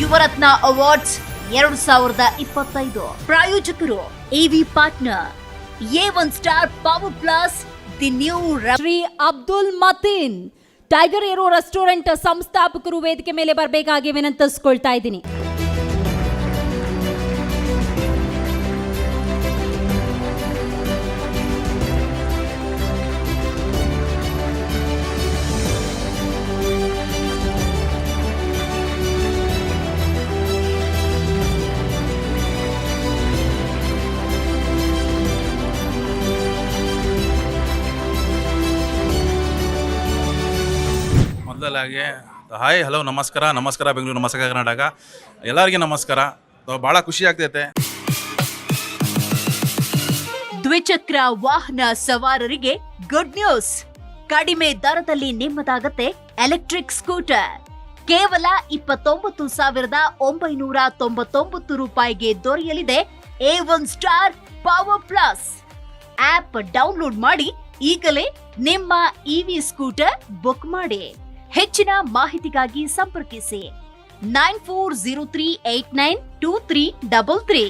Yuvarathna awards ಎರಡು ಸಾವಿರದ ಇಪ್ಪತ್ತೈದು. ಪ್ರಾಯೋಜಕರು AV partner A one star power plus the new Shri Abdul Mateen. Tiger aero restaurant ಸಂಸ್ಥಾಪಕರು ವೇದಿಕೆ ಮೇಲೆ ಬರಬೇಕಾಗಿ ವಿನಂತಿಸ್ಕೊಳ್ತಾ ಇದ್ದೀನಿ. ಮೊದಲಾಗಿ ಹಾಯ್, ಹಲೋ, ನಮಸ್ಕಾರ ನಮಸ್ಕಾರ, ಬೆಂಗಳೂರು, ನಮಸ್ಕಾರ, ಕರ್ನಾಟಕ. ಎಲ್ಲರಿಗೂ ನಮಸ್ಕಾರ. ಭಾಳ ಖುಷಿ ಆಗ್ತೈತೆ. ದ್ವಿಚಕ್ರ ವಾಹನ ಸವಾರರಿಗೆ ಗುಡ್ ನ್ಯೂಸ್ ಕಡಿಮೆ ದರದಲ್ಲಿ ನಿಮ್ಮದಾಗತ್ತೆ ಎಲೆಕ್ಟ್ರಿಕ್ ಸ್ಕೂಟರ್ ಕೇವಲ ಇಪ್ಪತ್ತೊಂಬತ್ತು ಸಾವಿರದ ಒಂಬೈನೂರ ತೊಂಬತ್ತೊಂಬತ್ತು ರೂಪಾಯಿಗೆ ದೊರೆಯಲಿದೆ A one star power plus app download ಮಾಡಿ ಈಗಲೇ ನಿಮ್ಮ ಇವಿ ಸ್ಕೂಟರ್ ಬುಕ್ ಮಾಡಿ. ಹೆಚ್ಚಿನ ಮಾಹಿತಿಗಾಗಿ ಸಂಪರ್ಕಿಸಿ nine four zero three eight nine two three double three